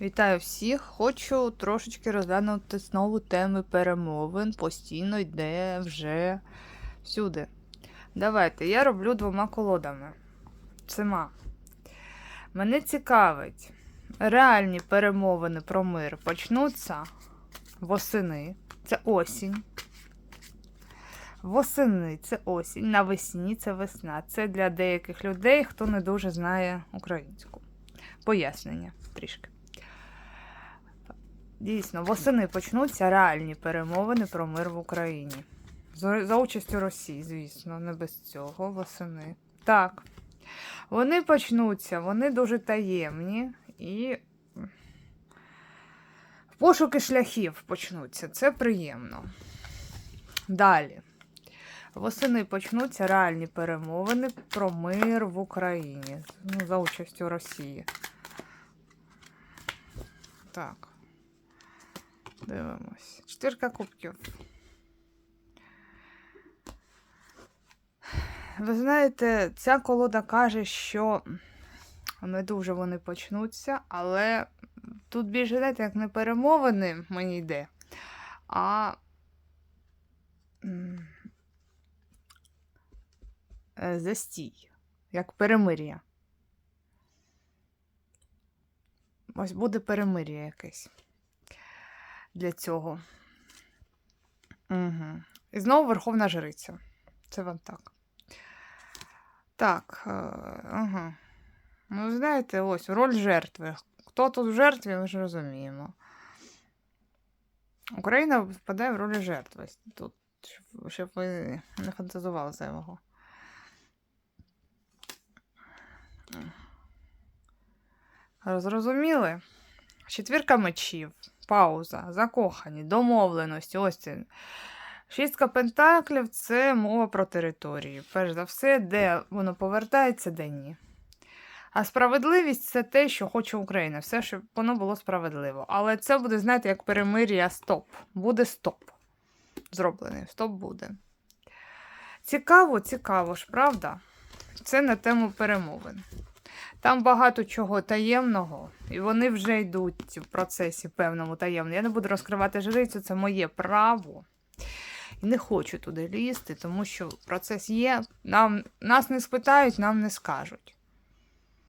Вітаю всіх! Хочу трошечки розглянути знову теми перемовин. Постійно йде вже всюди. Давайте, я роблю двома колодами. Цима. Мене цікавить, реальні перемовини про мир почнуться восени. Це осінь. Восени це осінь, навесні це весна. Це для деяких людей, хто не дуже знає українську. Пояснення трішки. Дійсно, восени почнуться реальні перемовини про мир в Україні. За, участю Росії, звісно, не без цього восени. Так. Вони почнуться, вони дуже таємні і пошуки шляхів почнуться. Це приємно. Далі. Восени почнуться реальні перемовини про мир в Україні ну, за участю Росії. Так. Дивимось. Чотирка кубків. Ви знаєте, ця колода каже, що не дуже вони почнуться, але тут більше, знаєте, як не перемовини мені йде, а е, застій, як перемир'я. Ось буде перемир'я якесь для цього. Угу. І знову Верховна Жриця. Це вам так. Так. Ага. Ну, знаєте, ось роль жертви. Хто тут в жертві, ми ж розуміємо. Україна впадає в роль жертви. Тут, щоб ви не фантазували зайвого. Зрозуміли? Четвірка мечів, пауза, закохані, домовленості. Ось це. Шістка пентаклів це мова про території. Перш за все, де воно повертається, де ні. А справедливість це те, що хоче Україна. Все, щоб воно було справедливо. Але це буде, знаєте, як перемир'я стоп. Буде стоп. Зроблений. Стоп буде. Цікаво, цікаво ж, правда? Це на тему перемовин. Там багато чого таємного, і вони вже йдуть в процесі певному таємному. Я не буду розкривати жрицю, це моє право. І не хочу туди лізти, тому що процес є. Нам, нас не спитають, нам не скажуть.